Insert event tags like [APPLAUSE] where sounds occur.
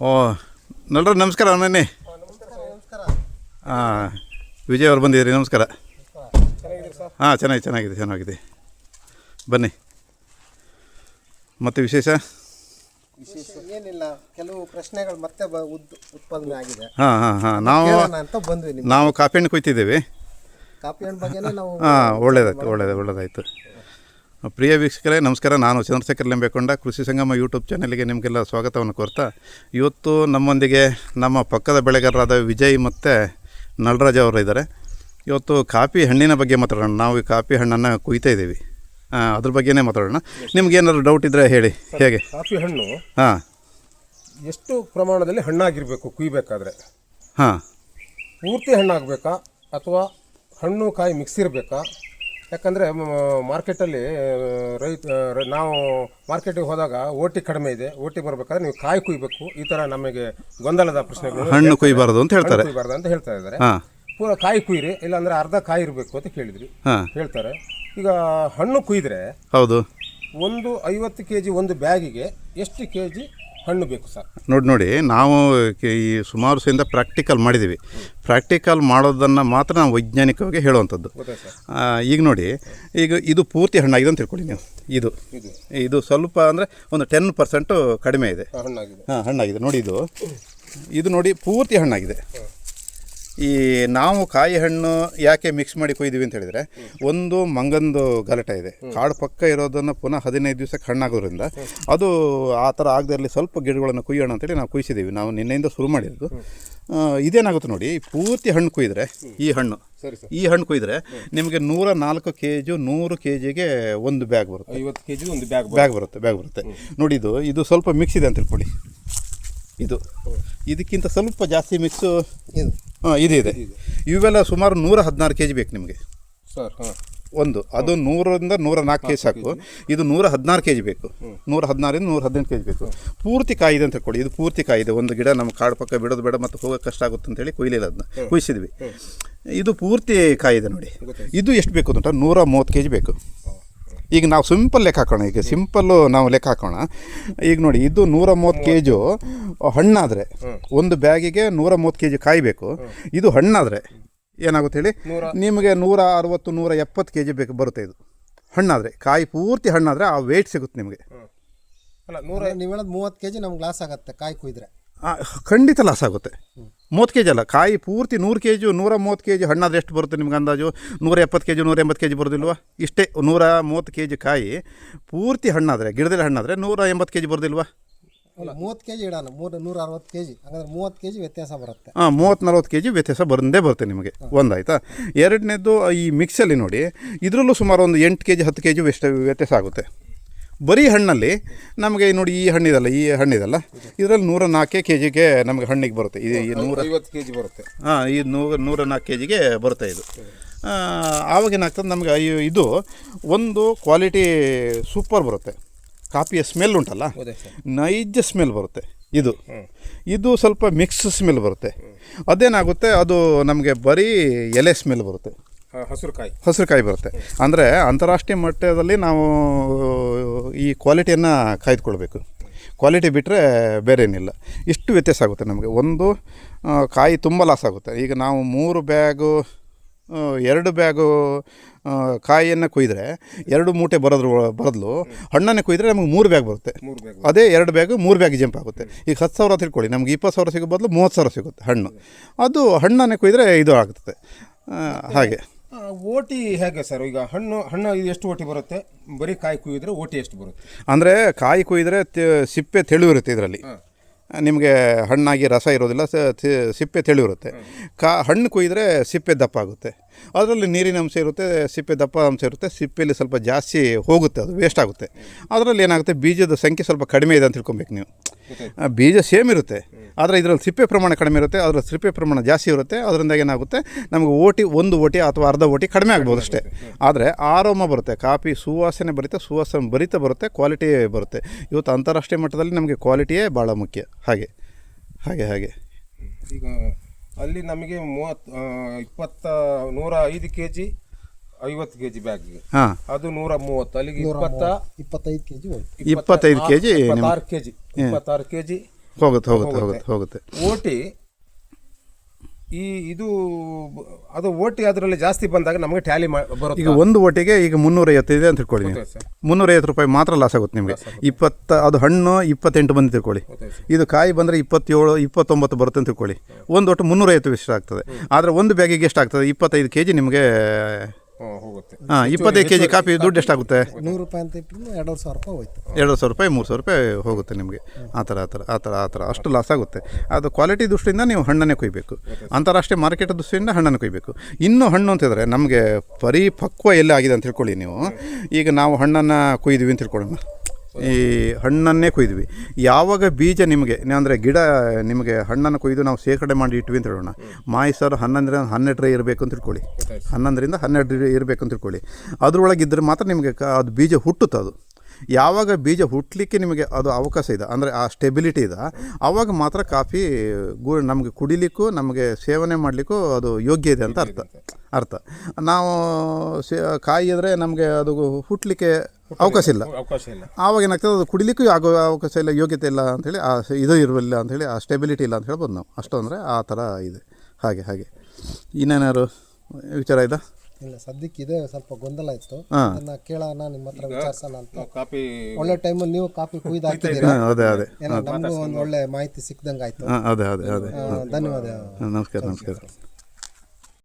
ಓ ನಲ್ರ ನಮಸ್ಕಾರ ಅವನೇ ಹಾಂ ವಿಜಯ್ ಅವ್ರು ಬಂದಿದ್ದೀರಿ ನಮಸ್ಕಾರ. ಹಾಂ ಚೆನ್ನಾಗಿ ಚೆನ್ನಾಗಿದೆ ಚೆನ್ನಾಗಿದೆ. ಬನ್ನಿ. ಮತ್ತೆ ವಿಶೇಷ? ವಿಶೇಷ ಏನಿಲ್ಲ ಕೆಲವು ಪ್ರಶ್ನೆಗಳು ಮತ್ತೆ ಉತ್ಪಾದನೆ ಆಗಿದೆ. ಹಾಂ ಹಾಂ ಹಾಂ. ನಾವು ಅಂತ ಬಂದ್ವಿ ನಾವು ಕಾಫಿ ಹಣ್ಣು ಕುಯ್ತಿದ್ದೇವೆ. ಕಾಫಿ ಹಣ್ಣು ಬಗ್ಗೆನೇ ನಾವು ಹಾಂ ಒಳ್ಳೇದಾಯ್ತು ಒಳ್ಳೇದು ಒಳ್ಳೇದಾಯಿತು. ಪ್ರಿಯ ವೀಕ್ಷಕರೇ ನಮಸ್ಕಾರ. ನಾನು ಚಂದ್ರಶೇಖರ್ ಲಿಂಬೆಕೊಂಡ. ಕೃಷಿ ಸಂಗಮ ಯೂಟ್ಯೂಬ್ ಚಾನಲ್ಗೆ ನಿಮಗೆಲ್ಲ ಸ್ವಾಗತವನ್ನು ಕೋರ್ತಾ ಇವತ್ತು ನಮ್ಮೊಂದಿಗೆ ನಮ್ಮ ಪಕ್ಕದ ಬೆಳೆಗಾರರಾದ ವಿಜಯ್ ಮತ್ತು ನಳರಾಜ್ ಅವರು ಇದ್ದಾರೆ. ಇವತ್ತು ಕಾಫಿ ಹಣ್ಣಿನ ಬಗ್ಗೆ ಮಾತಾಡೋಣ. ನಾವು ಈ ಕಾಫಿ ಹಣ್ಣನ್ನು ಕುಯ್ತಾ ಇದ್ದೀವಿ. ಅದ್ರ ಬಗ್ಗೆನೇ ಮಾತಾಡೋಣ. ನಿಮ್ಗೇನಾದ್ರು ಡೌಟ್ ಇದ್ದರೆ ಹೇಳಿ. ಹೇಗೆ? ಕಾಫಿ ಹಣ್ಣು ಹಾಂ. ಎಷ್ಟು ಪ್ರಮಾಣದಲ್ಲಿ ಹಣ್ಣಾಗಿರಬೇಕು ಕುಯ್ಬೇಕಾದ್ರೆ? ಹಾಂ. ಪೂರ್ತಿ ಹಣ್ಣಾಗಬೇಕಾ ಅಥವಾ ಹಣ್ಣು ಕಾಯಿ ಮಿಕ್ಸ್ ಇರಬೇಕಾ? ಯಾಕಂದರೆ ಮಾರ್ಕೆಟಲ್ಲಿ ರೈತ ನಾವು ಮಾರ್ಕೆಟಿಗೆ ಹೋದಾಗ ಓಟಿ ಕಡಿಮೆ ಇದೆ. ಓಟಿ ಬರಬೇಕಾದ್ರೆ ನೀವು ಕಾಯಿ ಕುಯ್ಬೇಕು. ಈ ಥರ ನಮಗೆ ಗೊಂದಲದ ಪ್ರಶ್ನೆಗಳು ಹಣ್ಣು ಕುಯ್ಬಾರ್ದು ಅಂತ ಹೇಳ್ತಾರೆ. ಕುಯ್ಬಾರ್ದು ಅಂತ ಹೇಳ್ತಾ ಇದ್ದಾರೆ. ಪೂರ ಕಾಯಿ ಕುಯ್ರಿ ಇಲ್ಲಾಂದ್ರೆ ಅರ್ಧ ಕಾಯಿ ಇರಬೇಕು ಅಂತ ಕೇಳಿದ್ರಿ ಹೇಳ್ತಾರೆ. ಈಗ ಹಣ್ಣು ಕುಯ್ದ್ರೆ ಹೌದು. ಒಂದು ಐವತ್ತು ಕೆ ಜಿ ಒಂದು ಬ್ಯಾಗಿಗೆ ಎಷ್ಟು ಕೆ ಜಿ ಹಣ್ಣು ಬೇಕು ಸರ್. ನೋಡಿ ನೋಡಿ ನಾವು ಈ ಸುಮಾರು ಸಹಿತ ಪ್ರಾಕ್ಟಿಕಲ್ ಮಾಡಿದ್ದೀವಿ. ಪ್ರಾಕ್ಟಿಕಲ್ ಮಾಡೋದನ್ನು ಮಾತ್ರ ನಾವು ವೈಜ್ಞಾನಿಕವಾಗಿ ಹೇಳುವಂಥದ್ದು. ಈಗ ನೋಡಿ ಈಗ ಇದು ಪೂರ್ತಿ ಹಣ್ಣಾಗಿದೆ ಅಂತ ತಿಳ್ಕೊಳ್ಳಿ ನೀವು. ಇದು. ಇದು. ಇದು ಸ್ವಲ್ಪ ಅಂದರೆ ಒಂದು ಟೆನ್ ಪರ್ಸೆಂಟು ಕಡಿಮೆ ಇದೆ. ಹಣ್ಣಾಗಿದೆ. ಹಾಂ ಹಣ್ಣಾಗಿದೆ. ನೋಡಿ ಇದು. ಇದು ನೋಡಿ ಪೂರ್ತಿ ಹಣ್ಣಾಗಿದೆ. ಈ ನಾವು ಕಾಯಿ ಹಣ್ಣು ಯಾಕೆ ಮಿಕ್ಸ್ ಮಾಡಿ ಕೊಯ್ದೀವಿ ಅಂತ ಹೇಳಿದ್ರೆ ಒಂದು ಮಂಗಂದು ಗಲಾಟೆ ಇದೆ. ಕಾಡು ಪಕ್ಕ ಇರೋದನ್ನು ಪುನಃ ಹದಿನೈದು ದಿವಸಕ್ಕೆ ಹಣ್ಣಾಗೋದ್ರಿಂದ ಅದು ಆ ಥರ ಆಗದೆ ಇರಲಿ ಸ್ವಲ್ಪ ಗಿಡಗಳನ್ನು ಕುಯ್ಯೋಣ ಅಂತೇಳಿ ನಾವು ಕುಯ್ಸಿದ್ದೀವಿ ನಾವು ನಿನ್ನೆಯಿಂದ ಶುರು ಮಾಡಿರೋದು. ಇದೇನಾಗುತ್ತೆ ನೋಡಿ ಪೂರ್ತಿ ಹಣ್ಣು ಕುಯ್ದರೆ ಈ ಹಣ್ಣು ಈ ಹಣ್ಣು ಕುಯ್ದರೆ ನಿಮಗೆ ನೂರ ನಾಲ್ಕು ಕೆ ಜಿ ನೂರು ಕೆ ಜಿಗೆ ಒಂದು ಬ್ಯಾಗ್ ಬರುತ್ತೆ. ಐವತ್ತು ಕೆ ಜಿ ಒಂದು ಬ್ಯಾಗ್ ಬ್ಯಾಗ್ ಬರುತ್ತೆ ಬ್ಯಾಗ್ ಬರುತ್ತೆ. ನೋಡಿ ಇದು ಇದು ಸ್ವಲ್ಪ ಮಿಕ್ಸ್ ಇದೆ ಅಂತ ತಿಳ್ಕೊಳ್ಳಿ. ಇದು ಇದಕ್ಕಿಂತ ಸ್ವಲ್ಪ ಜಾಸ್ತಿ ಮಿಕ್ಸು ಇದು. ಹಾಂ ಇದು ಇದೆ. ಇವೆಲ್ಲ ಸುಮಾರು ನೂರ ಹದಿನಾರು ಕೆ ಜಿ ಬೇಕು ನಿಮಗೆ. ಸರ್ ಹಾಂ. ಒಂದು ಅದು ನೂರರಿಂದ ನೂರ ನಾಲ್ಕು ಕೆ ಜಿ ಸಾಕು ಇದು ನೂರ ಹದಿನಾರು ಕೆ ಜಿ ಬೇಕು ನೂರ ಹದಿನಾರಿಂದ ನೂರ ಹದಿನೆಂಟು ಕೆ ಜಿ ಬೇಕು ಪೂರ್ತಿ ಕಾಯಿದೆ ಅಂತ ಕೊಡಿ. ಇದು ಪೂರ್ತಿ ಕಾಯಿದೆ. ಒಂದು ಗಿಡ ನಮ್ಮ ಕಾಡು ಪಕ್ಕ ಬಿಡೋದು ಬೇಡ ಮತ್ತು ಹೋಗೋಕೆ ಕಷ್ಟ ಆಗುತ್ತೆ ಅಂತೇಳಿ ಕೊಯ್ಲಿಲ್ಲ ಅದನ್ನ. ಕುಯ್ಸಿದ್ವಿ. ಇದು ಪೂರ್ತಿ ಕಾಯಿದೆ ನೋಡಿ. ಇದು ಎಷ್ಟು ಬೇಕು ಅಂತ? ನೂರ ಮೂವತ್ತು ಕೆ ಜಿ ಬೇಕು. ಈಗ ನಾವು ಸಿಂಪಲ್ ಲೆಕ್ಕ ಹಾಕೋಣ ಈಗ ಸಿಂಪಲ್ಲು ನಾವು ಲೆಕ್ಕ ಹಾಕೋಣ. ಈಗ ನೋಡಿ ಇದು ನೂರ ಮೂವತ್ತು ಕೆ ಜು ಹಣ್ಣಾದರೆ ಒಂದು ಬ್ಯಾಗಿಗೆ ನೂರ ಮೂವತ್ತು ಕೆ ಜಿ ಕಾಯಿ ಬೇಕು ಇದು ಹಣ್ಣಾದರೆ ಏನಾಗುತ್ತೆ ಹೇಳಿ? ನಿಮಗೆ ನೂರ ಅರವತ್ತು ನೂರ ಎಪ್ಪತ್ತು ಕೆ ಜಿ ಬೇಕು ಬರುತ್ತೆ ಇದು. ಹಣ್ಣಾದರೆ ಕಾಯಿ ಪೂರ್ತಿ ಹಣ್ಣಾದರೆ ಆ ವೇಟ್ ಸಿಗುತ್ತೆ ನಿಮಗೆ. ಅಲ್ಲ ನೂರ ನೀವು ಹೇಳೋದು ಮೂವತ್ತು ಕೆ ಜಿ ನಮ್ಗೆ ಲಾಸ್ ಆಗುತ್ತೆ ಕಾಯಿ ಕುಯ್ದ್ರೆ. ಖಂಡಿತ ಲಾಸ್ ಆಗುತ್ತೆ. ಮೂವತ್ತು ಕೆ ಜಿ ಅಲ್ಲ ಕಾಯಿ ಪೂರ್ತಿ ನೂರು ಕೆ ಜಿ ನೂರ ಮೂವತ್ತು ಕೆ ಜಿ ಹಣ್ಣಾದ್ರೆ ಎಷ್ಟು ಬರುತ್ತೆ ನಿಮ್ಗೆ ಅಂದಾಜು? ನೂರ ಎಪ್ಪತ್ತು ಕೆ ಜಿ ನೂರ ಎಂಬತ್ತು ಕೆ ಜಿ ಬರೋದಿಲ್ವಾ? ಇಷ್ಟೇ ನೂರ ಮೂವತ್ತು ಕೆ ಜಿ ಕಾಯಿ ಪೂರ್ತಿ ಹಣ್ಣಾದರೆ ಗಿಡದಲ್ಲಿ ಹಣ್ಣಾದರೆ ನೂರ ಎಂಬತ್ತು ಕೆ ಜಿ ಬರೋದಿಲ್ವಾ? ಅಲ್ಲ ಮೂವತ್ತು ಕೆ ಜಿ ಇಡೋಣ ಮೂರು ನೂರ ಅರವತ್ತು ಕೆ ಜಿ ಹಾಗಾದ್ರೆ ಮೂವತ್ತು ಕೆ ಜಿ ವ್ಯತ್ಯಾಸ ಬರುತ್ತೆ. ಹಾಂ ಮೂವತ್ತು ನಲ್ವತ್ತು ಕೆ ಜಿ ವ್ಯತ್ಯಾಸ ಬಂದೇ ಬರುತ್ತೆ ನಿಮಗೆ. ಒಂದಾಯ್ತಾ? ಎರಡನೇದು ಈ ಮಿಕ್ಸಲ್ಲಿ ನೋಡಿ ಇದರಲ್ಲೂ ಸುಮಾರು ಒಂದು ಎಂಟು ಕೆ ಜಿ ಹತ್ತು ಕೆ ಜಿ ವ್ಯತ್ಯಾಸ ಆಗುತ್ತೆ. ಬರೀ ಹಣ್ಣಲ್ಲಿ ನಮಗೆ ನೋಡಿ ಈ ಹಣ್ಣಿದಲ್ಲ ಈ ಹಣ್ಣಿದಲ್ಲ ಇದರಲ್ಲಿ ನೂರ ನಾಲ್ಕೇ ಕೆ ಜಿಗೆ ನಮಗೆ ಹಣ್ಣಿಗೆ ಬರುತ್ತೆ. ಇದು ಈ ನೂರ ಐವತ್ತು ಕೆ ಜಿ ಬರುತ್ತೆ. ಹಾಂ ಈ ನೂರ ನೂರ ನಾಲ್ಕು ಕೆ ಜಿಗೆ ಬರುತ್ತೆ ಇದು. ಆವಾಗೇನಾಗ್ತದೆ ಆವಾಗ ಏನಾಗ್ತದೆ ನಮಗೆ ಅಯ್ಯೋ ಇದು ಒಂದು ಕ್ವಾಲಿಟಿ ಸೂಪರ್ ಬರುತ್ತೆ. ಕಾಫಿಯ ಸ್ಮೆಲ್ ಉಂಟಲ್ಲ? ನೈಜ ಸ್ಮೆಲ್ ಬರುತ್ತೆ ಇದು. ಇದು ಸ್ವಲ್ಪ ಮಿಕ್ಸ್ ಸ್ಮೆಲ್ ಬರುತ್ತೆ. ಅದೇನಾಗುತ್ತೆ ಅದು ನಮಗೆ ಬರೀ ಎಲೆ ಸ್ಮೆಲ್ ಬರುತ್ತೆ. ಹಸಿರುಕಾಯಿ. ಹಸಿರು ಬರುತ್ತೆ. ಅಂದರೆ ಅಂತಾರಾಷ್ಟ್ರೀಯ ಮಟ್ಟದಲ್ಲಿ ನಾವು ಈ ಕ್ವಾಲಿಟಿಯನ್ನು ಕಾಯ್ದುಕೊಳ್ಬೇಕು. ಕ್ವಾಲಿಟಿ ಬಿಟ್ಟರೆ ಬೇರೆ ಏನಿಲ್ಲ ಇಷ್ಟು ವ್ಯತ್ಯಾಸ ಆಗುತ್ತೆ ನಮಗೆ. ಒಂದು ಕಾಯಿ ತುಂಬ ಲಾಸ್ ಆಗುತ್ತೆ. ಈಗ ನಾವು ಮೂರು ಬ್ಯಾಗು ಎರಡು ಬ್ಯಾಗು ಕಾಯಿಯನ್ನು ಕೊಯ್ದರೆ ಎರಡು ಮೂಟೆ ಬರೋದ್ರ ಬದಲು ಹಣ್ಣನ್ನು ಕೊಯ್ದರೆ ನಮಗೆ ಮೂರು ಬ್ಯಾಗ್ ಬರುತ್ತೆ. ಅದೇ ಎರಡು ಬ್ಯಾಗು ಮೂರು ಬ್ಯಾಗ್ ಜಂಪ್ ಆಗುತ್ತೆ. ಈಗ ಹತ್ತು ಸಾವಿರ ತಿಳ್ಕೊಳ್ಳಿ. ನಮ್ಗೆ ಇಪ್ಪತ್ತು ಸಾವಿರ ಸಿಗೋ ಬದಲು ಮೂವತ್ತು ಸಾವಿರ ಸಿಗುತ್ತೆ ಹಣ್ಣು. ಅದು ಹಣ್ಣನ್ನು ಕುಯ್ದರೆ ಇದು ಆಗುತ್ತೆ ಹಾಗೆ. ಓಟಿ ಹೇಗೆ ಸರ್? ಈಗ ಹಣ್ಣು ಹಣ್ಣು ಇದು ಎಷ್ಟು ಓಟಿ ಬರುತ್ತೆ? ಬರೀ ಕಾಯಿ ಕುಯ್ದ್ರೆ ಓಟಿ ಎಷ್ಟು ಬರುತ್ತೆ? ಅಂದರೆ ಕಾಯಿ ಕೊಯ್ದರೆ ಸಿಪ್ಪೆ ತೆಳು ಇರುತ್ತೆ ಇದರಲ್ಲಿ. ನಿಮಗೆ ಹಣ್ಣಾಗಿ ರಸ ಇರೋದಿಲ್ಲ ಸಿಪ್ಪೆ ತೆಳುವಿರುತ್ತೆ ಕಾ ಹಣ್ಣು ಕೊಯ್ದರೆ ಸಿಪ್ಪೆ ದಪ್ಪ ಆಗುತ್ತೆ. ಅದರಲ್ಲಿ ನೀರಿನ ಅಂಶ ಇರುತ್ತೆ ಸಿಪ್ಪೆ ದಪ್ಪ ಅಂಶ ಇರುತ್ತೆ ಸಿಪ್ಪೆಯಲ್ಲಿ ಸ್ವಲ್ಪ ಜಾಸ್ತಿ ಹೋಗುತ್ತೆ ಅದು ವೇಸ್ಟ್ ಆಗುತ್ತೆ. ಅದರಲ್ಲಿ ಏನಾಗುತ್ತೆ ಬೀಜದ ಸಂಖ್ಯೆ ಸ್ವಲ್ಪ ಕಡಿಮೆ ಇದೆ ಅಂತ ತಿಳ್ಕೊಬೇಕು ನೀವು. ಬೀಜ ಸೇಮ್ ಇರುತ್ತೆ. ಆದರೆ ಇದರಲ್ಲಿ ಸಿಪ್ಪೆ ಪ್ರಮಾಣ ಕಡಿಮೆ ಇರುತ್ತೆ ಅದರ ಸಿಪ್ಪೆ ಪ್ರಮಾಣ ಜಾಸ್ತಿ ಇರುತ್ತೆ ಅದರಿಂದ ಏನಾಗುತ್ತೆ? ನಮಗೆ ಓಟಿ, ಒಂದು ಓಟಿ ಅಥವಾ ಅರ್ಧ ಓಟಿ ಕಡಿಮೆ ಆಗ್ಬೋದು ಅಷ್ಟೇ. ಆದರೆ ಆರೋಮ ಬರುತ್ತೆ, ಕಾಫಿ ಸುವಾಸನೆ ಬರುತ್ತೆ, ಸುವಾಸನೆ ಭರಿತ ಬರುತ್ತೆ ಕ್ವಾಲಿಟಿ ಬರುತ್ತೆ. ಇವತ್ತು ಅಂತಾರಾಷ್ಟ್ರೀಯ ಮಟ್ಟದಲ್ಲಿ ನಮಗೆ ಕ್ವಾಲಿಟಿಯೇ ಭಾಳ ಮುಖ್ಯ. ಹಾಗೆ ಹಾಗೆ ಹಾಗೆ. ಈಗ ಅಲ್ಲಿ ನಮಗೆ ಮೂವತ್ತು ಇಪ್ಪತ್ತ, ನೂರ ಐದು ಕೆ ಜಿ ಐವತ್ತು ಕೆ ಜಿ ಬ್ಯಾಗಿಗೆ ಹಾಂ. ಅದು ನೂರ ಮೂವತ್ತು ಅಲ್ಲಿಗೆ ಇಪ್ಪತ್ತ ಇಪ್ಪತ್ತೈದು ಕೆ ಜಿ ಹೋಯ್ತು. ಇಪ್ಪತ್ತೈದು ಕೆ ಜಿ ಇಪ್ಪತ್ತಾರು ಕೆ ಜಿ ಇಪ್ಪತ್ತಾರು ಕೆ ಜಿ ಹೋಗುತ್ತೆ ಹೋಗುತ್ತೆ. ಹೋಗುತ್ತೆ ಹೋಗುತ್ತೆ. ಓಟಿ ಈ ಇದು ಅದು ಓಟಿ ಅದರಲ್ಲಿ ಜಾಸ್ತಿ ಬಂದಾಗ ನಮಗೆ ಟ್ಯಾಲಿ ಬರುತ್ತೆ. ಈಗ ಒಂದು ಓಟಿಗೆ ಈಗ ಮುನ್ನೂರೈವತ್ತು ಇದೆ ಅಂತ ತಿಳ್ಕೊಳ್ಳಿ. ಮುನ್ನೂರೈವತ್ತು ರೂಪಾಯಿ ಮಾತ್ರ ಲಾಸ್ ಆಗುತ್ತೆ ನಿಮಗೆ. ಇಪ್ಪತ್ತ ಅದು ಹಣ್ಣು ಇಪ್ಪತ್ತೆಂಟು ಬಂದು ತಿಳ್ಕೊಳ್ಳಿ. ಇದು ಕಾಯಿ ಬಂದರೆ ಇಪ್ಪತ್ತೇಳು ಇಪ್ಪತ್ತೊಂಬತ್ತು ಬರುತ್ತೆ ಅಂತ ತಿಳ್ಕೊಳ್ಳಿ. ಒಂದು ಒಟ್ಟು ಮುನ್ನೂರೈವತ್ತು ಎಷ್ಟು ಆಗ್ತದೆ. ಆದರೆ ಒಂದು ಬ್ಯಾಗಿಗೆ ಎಷ್ಟಾಗ್ತದೆ ಇಪ್ಪತ್ತೈದು ಕೆ ಜಿ ನಿಮಗೆ ಹಾಂ ಇಪ್ಪತ್ತೈದು ಕೆ ಜಿ ಕಾಫಿ ದುಡ್ಡು ಎಷ್ಟಾಗುತ್ತೆ? ನೂರು ರೂಪಾಯಿ ಅಂತ ಇಟ್ಟು ಎರಡೂವರೆ ಸಾವಿರ ರೂಪಾಯಿ ಹೋಯ್ತು. ಎರಡು ಸಾವಿರ ರೂಪಾಯಿ ಮೂರು ಸಾವಿರ ರೂಪಾಯಿ ಹೋಗುತ್ತೆ ನಿಮಗೆ. ಆ ಥರ ಆ ಥರ ಆ ಥರ ಆ ಥರ. ಅಷ್ಟು ಲಾಸ್ ಆಗುತ್ತೆ. ಅದು ಕ್ವಾಲಿಟಿ ದೃಷ್ಟಿಯಿಂದ ನೀವು ಹಣ್ಣನ್ನೇ ಕೊಯ್ಬೇಕು. ಅಂತಾರಾಷ್ಟ್ರೀಯ ಮಾರ್ಕೆಟ್ ದೃಷ್ಟಿಯಿಂದ ಹಣ್ಣನ್ನು ಕೊಯ್ಬೇಕು. ಇನ್ನೂ ಹಣ್ಣು ಅಂತಿದ್ರೆ ನಮಗೆ ಪರಿಪಕ್ವ ಎಲ್ಲ ಆಗಿದೆ ಅಂತ ತಿಳ್ಕೊಳ್ಳಿ ನೀವು. ಈಗ ನಾವು ಹಣ್ಣನ್ನು ಕೊಯ್ದೀವಿ ಅಂತ ತಿಳ್ಕೊಳ್ಳೋಣ. ಈ ಹಣ್ಣನ್ನೇ ಕೊಯ್ದ್ವಿ. ಯಾವಾಗ ಬೀಜ ನಿಮಗೆ ಅಂದರೆ ಗಿಡ ನಿಮಗೆ ಹಣ್ಣನ್ನು ಕೊಯ್ದು ನಾವು ಶೇಖರಣೆ ಮಾಡಿ ಇಟ್ವಿ ಅಂತ ಹೇಳೋಣ. ಮಾಯಿಸರು ಹನ್ನೊಂದರಿಂದ ಹನ್ನೆರಡರ ಇರಬೇಕು ಅಂತ ತಿಳ್ಕೊಳ್ಳಿ. ಹನ್ನೊಂದರಿಂದ ಹನ್ನೆರಡು ಇರಬೇಕು ಅಂತ ತಿಳ್ಕೊಳ್ಳಿ. ಅದರೊಳಗೆ ಇದ್ದರೆ ಮಾತ್ರ ನಿಮಗೆ ಅದು ಬೀಜ ಹುಟ್ಟುತ್ತೆ ಅದು. ಯಾವಾಗ ಬೀಜ ಹುಟ್ಟಲಿಕ್ಕೆ ನಿಮಗೆ ಅದು ಅವಕಾಶ ಇದೆ ಅಂದರೆ ಆ ಸ್ಟೆಬಿಲಿಟಿ ಇದೆ ಆವಾಗ ಮಾತ್ರ ಕಾಫಿ ಗು ನಮಗೆ ಕುಡಿಲಿಕ್ಕೂ ನಮಗೆ ಸೇವನೆ ಮಾಡಲಿಕ್ಕೂ ಅದು ಯೋಗ್ಯ ಇದೆ ಅಂತ ಅರ್ಥ. ಅರ್ಥ. ನಾವು ಸೇ ಕಾಯಿ ಇದ್ದರೆ ನಮಗೆ ಅದು ಹುಟ್ಟಲಿಕ್ಕೆ ಅವಕಾಶ ಇಲ್ಲ. ಅವಕಾಶ ಇಲ್ಲ. ಆವಾಗ ಏನಾಗ್ತದೆ ಅದು ಕುಡಿಲಿಕ್ಕೂ ಆಗೋ ಅವಕಾಶ ಇಲ್ಲ ಯೋಗ್ಯತೆ ಇಲ್ಲ ಅಂಥೇಳಿ ಆ ಇದು ಇರಲಿಲ್ಲ ಅಂಥೇಳಿ ಆ ಸ್ಟೆಬಿಲಿಟಿ ಇಲ್ಲ ಅಂತ ಹೇಳ್ಬೋದು ನಾವು. ಅಷ್ಟು ಅಂದರೆ ಆ ಥರ ಇದೆ. ಹಾಗೆ ಹಾಗೆ. ಇನ್ನೇನಾದ್ರು ವಿಚಾರ ಇದೆ ಇಲ್ಲ ಸದ್ಯಕ್ಕೆ ಇದೆ ಸ್ವಲ್ಪ ಗೊಂದಲ ಇತ್ತು. ಅದನ್ನ ಕೇಳೋಣ ನಿಮ್ಮ ಹತ್ರ ವಿಚಾರಿಸೋಣ ಅಂತ. ಕಾಫಿ ಒಳ್ಳೆ ಟೈಮಲ್ಲಿ ನೀವು ಕಾಫಿ [LAUGHS] ಕುಯ್ದು ಹಾಕ್ತಿದ್ದೀರಾ? ಅದೇ ಅದೇ. ನಮಗೂ ಒಂದು ಒಳ್ಳೆ ಮಾಹಿತಿ ಸಿಕ್ದಂಗೆ ಆಯ್ತು ಅದೇ ಅದೇ ಅದೇ. ಧನ್ಯವಾದ ನಮಸ್ಕಾರ ನಮಸ್ಕಾರ.